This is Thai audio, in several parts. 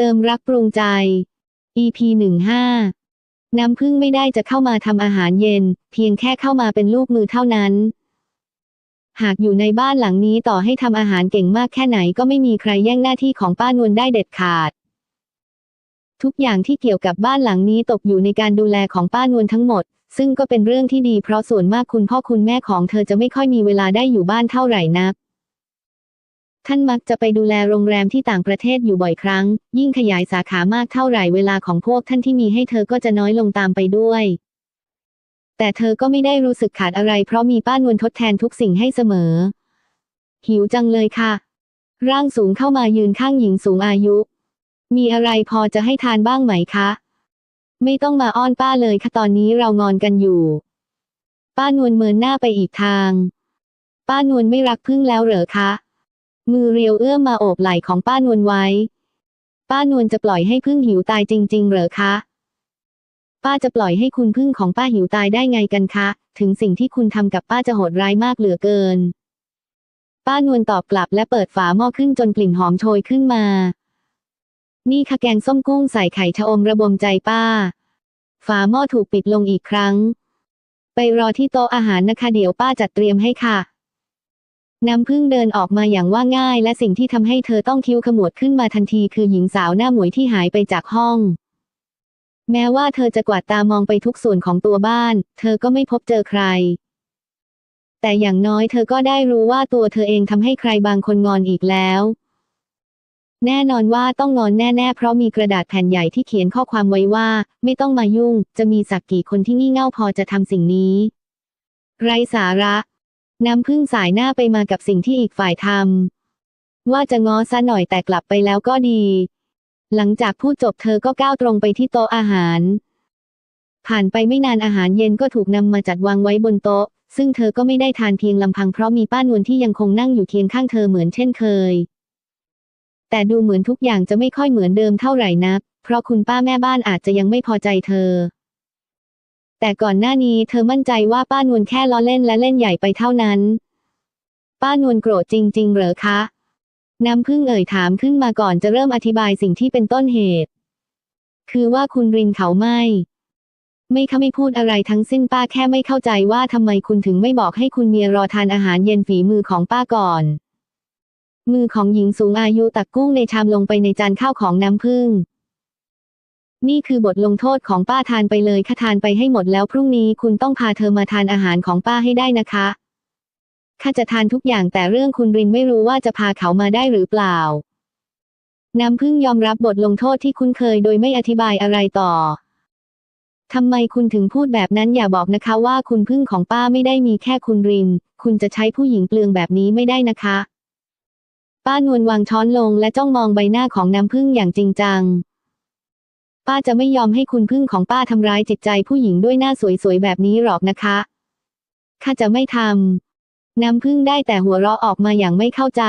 เติมรักปรุงใจ EP 15 น้ำพึ่งไม่ได้จะเข้ามาทำอาหารเย็น เพียงแค่เข้ามาเป็นลูกมือเท่านั้น หากอยู่ในบ้านหลังนี้ต่อให้ทำอาหารเก่งมากแค่ไหนก็ไม่มีใครแย่งหน้าที่ของป้านวลได้เด็ดขาด ทุกอย่างที่เกี่ยวกับบ้านหลังนี้ตกอยู่ในการดูแลของป้านวลทั้งหมด ซึ่งก็เป็นเรื่องที่ดีเพราะส่วนมากคุณพ่อคุณแม่ของเธอจะไม่ค่อยมีเวลาได้อยู่บ้านเท่าไหร่นัก ท่านมักจะไปดูแลโรงแรมที่ต่างประเทศอยู่บ่อยครั้ง ยิ่งขยายสาขามากเท่าไหร่เวลาของพวกท่านที่มีให้เธอก็จะน้อยลงตามไปด้วย แต่เธอก็ไม่ได้รู้สึกขาดอะไร เพราะมีป้านวลทดแทนทุกสิ่งให้เสมอ หิวจังเลยค่ะ ร่างสูงเข้ามายืนข้างหญิงสูงอายุ มีอะไรพอจะให้ทานบ้างไหมคะ ไม่ต้องมาอ้อนป้าเลยค่ะตอนนี้เรางอนกันอยู่ ป้านวลเมินหน้าไปอีกทาง ป้านวลไม่รักพึ่งแล้วเหรอคะ มือเรียวเอื้อมมาโอบไหล่ของป้านวลไว้ ป้านวลจะปล่อยให้พึ่งหิวตายจริง ๆ เหรอคะ ป้าจะปล่อยให้คุณพึ่งของป้าหิวตายได้ไงกันคะ ถึงสิ่งที่คุณทำกับป้าจะโหดร้ายมากเหลือเกิน ป้านวลตอบกลับและเปิดฝาหม้อขึ้นจนกลิ่นหอมโชยขึ้นมา นี่ค่ะแกงส้มกุ้งใส่ไข่ชะอมระบมใจป้า ฝาหม้อถูกปิดลงอีกครั้ง ไปรอที่โต๊ะอาหารนะคะเดี๋ยวป้าจัดเตรียมให้ค่ะ น้ำพึ่งเดินออกมาอย่างว่าง่าย และสิ่งที่ทำให้เธอต้องคิ้วขมวดขึ้นมาทันทีคือหญิงสาวหน้าหมวยที่หายไปจากห้อง แม้ว่าเธอจะกวาดตามองไปทุกส่วนของตัวบ้าน เธอก็ไม่พบเจอใคร แต่อย่างน้อยเธอก็ได้รู้ว่าตัวเธอเองทำให้ใครบางคนงอนอีกแล้ว แน่นอนว่าต้องงอนแน่ ๆ เพราะมีกระดาษแผ่นใหญ่ที่เขียนข้อความไว้ว่า ไม่ต้องมายุ่ง จะมีสักกี่คนที่งี่เง่าพอจะทำสิ่งนี้ ไรสาระ น้ำพึ่งสายหน้าไปมากับสิ่งที่อีกฝ่ายทำว่าจะง้อซะหน่อยแต่กลับไปแล้วก็ดี หลังจากพูดจบเธอก็ก้าวตรงไปที่โต๊ะอาหาร ผ่านไปไม่นานอาหารเย็นก็ถูกนำมาจัดวางไว้บนโต๊ะ ซึ่งเธอก็ไม่ได้ทานเพียงลำพังเพราะมีป้านวลที่ยังคงนั่งอยู่เคียงข้างเธอเหมือนเช่นเคย แต่ดูเหมือนทุกอย่างจะไม่ค่อยเหมือนเดิมเท่าไหร่นัก เพราะคุณป้าแม่บ้านอาจจะยังไม่พอใจเธอ แต่ก่อนหน้านี้เธอมั่นใจว่าป้านวลแค่ล้อเล่นและเล่นใหญ่ไปเท่านั้น ป้านวลโกรธจริง ๆ เหรอคะ น้ำพึ่งเอ่ยถามขึ้นมาก่อนจะเริ่มอธิบายสิ่งที่เป็นต้นเหตุ คือว่าคุณรินเขาไม่ ไม่ค่ะไม่พูดอะไรทั้งสิ้นป้าแค่ไม่เข้าใจว่าทำไมคุณถึงไม่บอกให้คุณเมียรอทานอาหารเย็นฝีมือของป้าก่อน มือของหญิงสูงอายุตักกุ้งในชามลงไปในจานข้าวของน้ำพึ่ง นี่คือบทลงโทษของป้าทานไปเลยค่ะทานไปให้หมดแล้วพรุ่งนี้คุณต้องพาเธอมาทานอาหารของป้าให้ได้นะคะข้าจะทานทุกอย่างแต่เรื่องคุณรินไม่รู้ว่าจะพาเขามาได้หรือเปล่า น้ำพึ่งยอมรับบทลงโทษที่คุ้นเคยโดยไม่อธิบายอะไรต่อทำไมคุณถึงพูดแบบนั้นอย่าบอกนะคะว่าคุณพึ่งของป้าไม่ได้มีแค่คุณริน คุณจะใช้ผู้หญิงเปลืองแบบนี้ไม่ได้นะคะ ป้านวลวางช้อนลงและจ้องมองใบหน้าของน้ำพึ่งอย่างจริงจัง ป้าจะไม่ยอมให้คุณพึ่งของป้าทำร้ายจิตใจผู้หญิงด้วยหน้าสวยๆแบบนี้หรอกนะคะข้าจะไม่ทำน้ำพึ่งได้แต่หัวเราะออกมาอย่างไม่เข้าใจ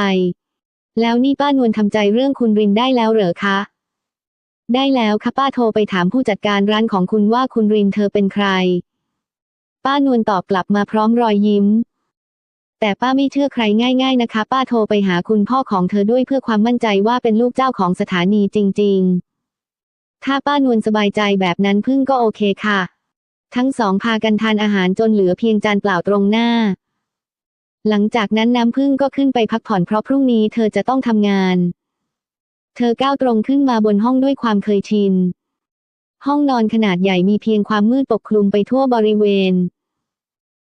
แล้วนี่ป้านวลทำใจเรื่องคุณรินได้แล้วเหรอคะ ได้แล้วค่ะป้าโทรไปถามผู้จัดการร้านของคุณว่าคุณรินเธอเป็นใคร ป้านวลตอบกลับมาพร้อมรอยยิ้ม แต่ป้าไม่เชื่อใครง่าย ๆนะคะ ป้าโทรไปหาคุณพ่อของเธอด้วยเพื่อความมั่นใจว่าเป็นลูกเจ้าของสถานีจริง ๆ ถ้าป้านวลสบายใจแบบนั้นพึ่งก็โอเคค่ะ ทั้งสองพากันทานอาหารจนเหลือเพียงจานเปล่าตรงหน้า หลังจากนั้นน้ำพึ่งก็ขึ้นไปพักผ่อนเพราะพรุ่งนี้เธอจะต้องทำงาน เธอก้าวตรงขึ้นมาบนห้องด้วยความเคยชิน ห้องนอนขนาดใหญ่มีเพียงความมืดปกคลุมไปทั่วบริเวณ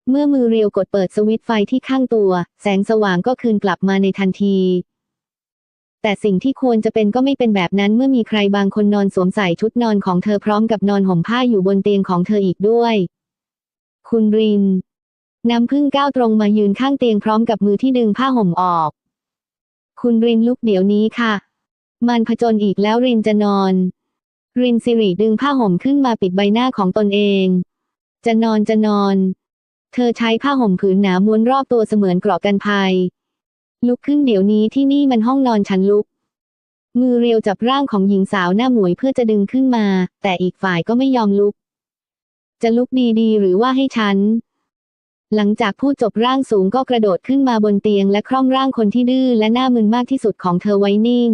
เมื่อมือเรียวกดเปิดสวิตไฟที่ข้างตัว แสงสว่างก็คืนกลับมาในทันที แต่สิ่งที่ควรจะเป็นก็ไม่เป็นแบบนั้นเมื่อมีใครบางคนนอนสวมใส่ชุดนอนของเธอพร้อมกับนอนห่มผ้าอยู่บนเตียงของเธออีกด้วย คุณริน น้ำพึ่งก้าวตรงมายืนข้างเตียงพร้อมกับมือที่ดึงผ้าห่มออก คุณรินลุกเดี๋ยวนี้ค่ะ มันผจญอีกแล้วรินจะนอน รินสิริดึงผ้าห่มขึ้นมาปิดใบหน้าของตนเอง จะนอนจะนอน เธอใช้ผ้าห่มผืนหนาม้วนรอบตัวเสมือนเกราะกันภัย ลุกขึ้นเดี๋ยวนี้ที่นี่มันห้องนอนฉันลุก มือเรียวจับร่างของหญิงสาวหน้าหมวยเพื่อจะดึงขึ้นมา แต่อีกฝ่ายก็ไม่ยอมลุก จะลุกดีๆ หรือว่าให้ฉัน หลังจากพูดจบร่างสูงก็กระโดดขึ้นมาบนเตียงและคร่อมร่างคนที่ดื้อและหน้ามึนมากที่สุดของเธอไว้นิ่ง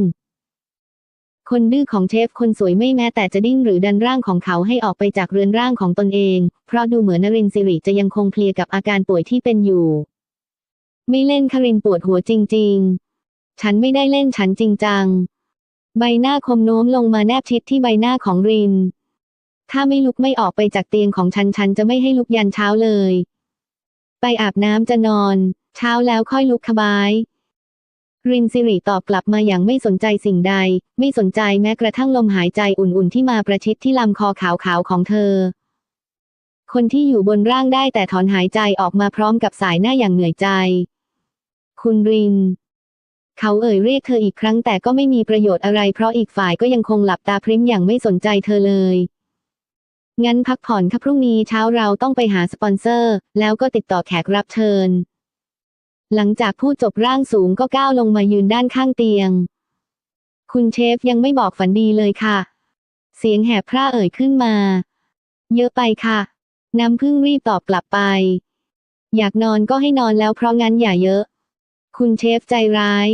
คนดื้อของเชฟคนสวยไม่แม้แต่จะดิ้นหรือดันร่างของเขาให้ออกไปจากเรือนร่างของตนเอง เพราะดูเหมือนนรินทร์สิริจะยังคงเพลียกับอาการป่วยที่เป็นอยู่ ไม่เล่นคารินปวดหัวจริง ๆ ฉันไม่ได้เล่นฉันจริงจัง ใบหน้าคมโน้มลงมาแนบชิดที่ใบหน้าของริน ถ้าไม่ลุกไม่ออกไปจากเตียงของฉันฉันจะไม่ให้ลุกยันเช้าเลย ไปอาบน้ำจะนอน เช้าแล้วค่อยลุกขบายรินสิริตอบกลับมาอย่างไม่สนใจสิ่งใด ไม่สนใจแม้กระทั่งลมหายใจอุ่นๆที่มาประชิดที่ลำคอขาวๆของเธอ คนที่อยู่บนร่างได้แต่ถอนหายใจออกมาพร้อมกับสายหน้าอย่างเหนื่อยใจ คุณริน เขาเอ่ยเรียกเธออีกครั้งแต่ก็ไม่มีประโยชน์อะไรเพราะอีกฝ่ายก็ยังคงหลับตาพริ้มอย่างไม่สนใจเธอเลย งั้นพักผ่อนค่ะพรุ่งนี้เช้าเราต้องไปหาสปอนเซอร์ แล้วก็ติดต่อแขกรับเชิญ หลังจากพูดจบร่างสูงก็ก้าวลงมายืนด้านข้างเตียง คุณเชฟยังไม่บอกฝันดีเลยค่ะ เสียงแหบพร่าเอ่ยขึ้นมา เยอะไปค่ะ น้ำพึ่งรีบตอบกลับไป อยากนอนก็ให้นอนแล้วเพราะงั้นอย่าเยอะ คุณเชฟใจร้าย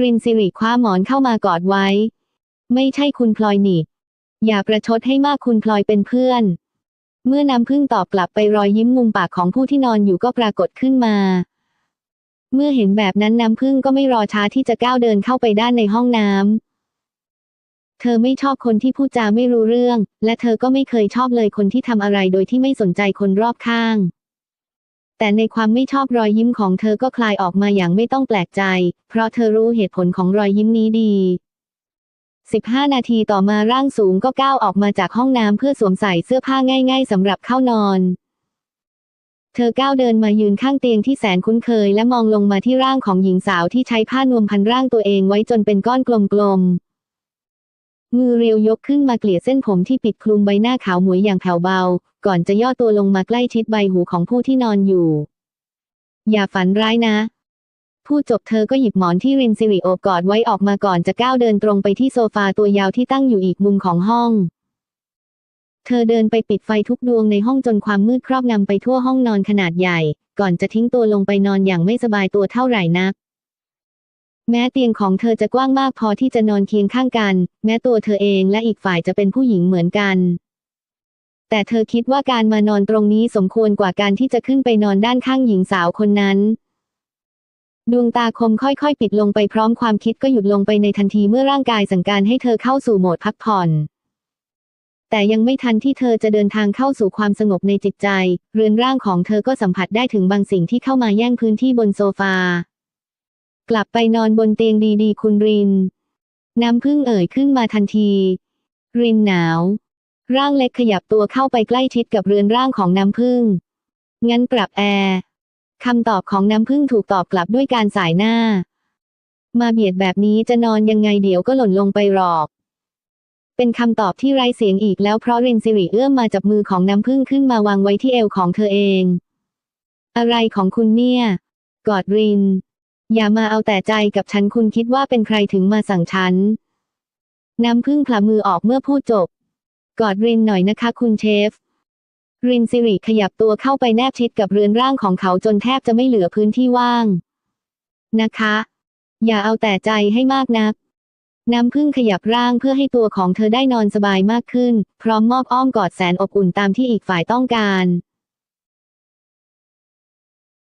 รินสิริคว้าหมอนเข้ามากอดไว้ ไม่ใช่คุณพลอยนี่ อย่าประชดให้มากคุณพลอยเป็นเพื่อน เมื่อน้ำพึ่งตอบกลับไปรอยยิ้มมุมปากของผู้ที่นอนอยู่ก็ปรากฏขึ้นมา เมื่อเห็นแบบนั้นน้ำพึ่งก็ไม่รอช้าที่จะก้าวเดินเข้าไปด้านในห้องน้ำ เธอไม่ชอบคนที่พูดจาไม่รู้เรื่อง และเธอก็ไม่เคยชอบเลยคนที่ทำอะไรโดยที่ไม่สนใจคนรอบข้าง แต่ในความไม่ชอบรอยยิ้มของเธอก็คลายออกมาอย่างไม่ต้องแปลกใจ เพราะเธอรู้เหตุผลของรอยยิ้มนี้ดี 15 นาทีต่อมาร่างสูงก็ก้าวออกมาจากห้องน้ำเพื่อสวมใส่เสื้อผ้าง่าย ๆสำหรับเข้านอน เธอก้าวเดินมายืนข้างเตียงที่แสนคุ้นเคยและมองลงมาที่ร่างของหญิงสาวที่ใช้ผ้านวมพันร่างตัวเองไว้จนเป็นก้อนกลมๆ มือเรียวยกขึ้นมาเกลี่ยเส้นผมที่ปิดคลุมใบหน้าขาวหมวยอย่างแผ่วเบา ก่อนจะย่อตัวลงมาใกล้ชิดใบหูของผู้ที่นอนอยู่ อย่าฝันร้ายนะพูดจบเธอก็หยิบหมอนที่รินซิริโอบกอดไว้ออกมาก่อนจะก้าวเดินตรงไปที่โซฟาตัวยาวที่ตั้งอยู่อีกมุมของห้อง เธอเดินไปปิดไฟทุกดวงในห้องจนความมืดครอบงำไปทั่วห้องนอนขนาดใหญ่ ก่อนจะทิ้งตัวลงไปนอนอย่างไม่สบายตัวเท่าไหร่นัก แม้เตียงของเธอจะกว้างมากพอที่จะนอนเคียงข้างกัน แม้ตัวเธอเองและอีกฝ่ายจะเป็นผู้หญิงเหมือนกัน แต่เธอคิดว่าการมานอนตรงนี้สมควรกว่าการที่จะขึ้นไปนอนด้านข้างหญิงสาวคนนั้น ดวงตาคมค่อยๆ ปิดลงไปพร้อมความคิดก็หยุดลงไปในทันทีเมื่อร่างกายสั่งการให้เธอเข้าสู่โหมดพักผ่อนแต่ยังไม่ทันที่เธอจะเดินทางเข้าสู่ความสงบในจิตใจ เรือนร่างของเธอก็สัมผัสได้ถึงบางสิ่งที่เข้ามาแย่งพื้นที่บนโซฟา กลับไปนอนบนเตียงดีๆ คุณริน น้ำพึ่งเอ่ยขึ้นมาทันที รินหนาว ร่างเล็กขยับตัวเข้าไปใกล้ชิดกับเรือนร่างของน้ำพึ่ง งั้นปรับแอร์คำตอบของน้ำพึ่งถูกตอบกลับด้วยการสายหน้า มาเบียดแบบนี้จะนอนยังไงเดี๋ยวก็หล่นลงไปหรอก เป็นคำตอบที่ไร้เสียงอีกแล้วเพราะรินสิริเอื้อมมาจับมือของน้ำพึ่งขึ้นมาวางไว้ที่เอวของเธอเอง อะไรของคุณเนี่ย กอดริน อย่ามาเอาแต่ใจกับฉันคุณคิดว่าเป็นใครถึงมาสั่งฉัน น้ำพึ่งพละมือออกเมื่อพูดจบ กอดรินหน่อยนะคะคุณเชฟ รินสิริขยับตัวเข้าไปแนบชิดกับเรือนร่างของเขาจนแทบจะไม่เหลือพื้นที่ว่าง นะคะ อย่าเอาแต่ใจให้มากนัก น้ำพึ่งขยับร่างเพื่อให้ตัวของเธอได้นอนสบายมากขึ้น พร้อมมอบอ้อมกอดแสนอบอุ่นตามที่อีกฝ่ายต้องการ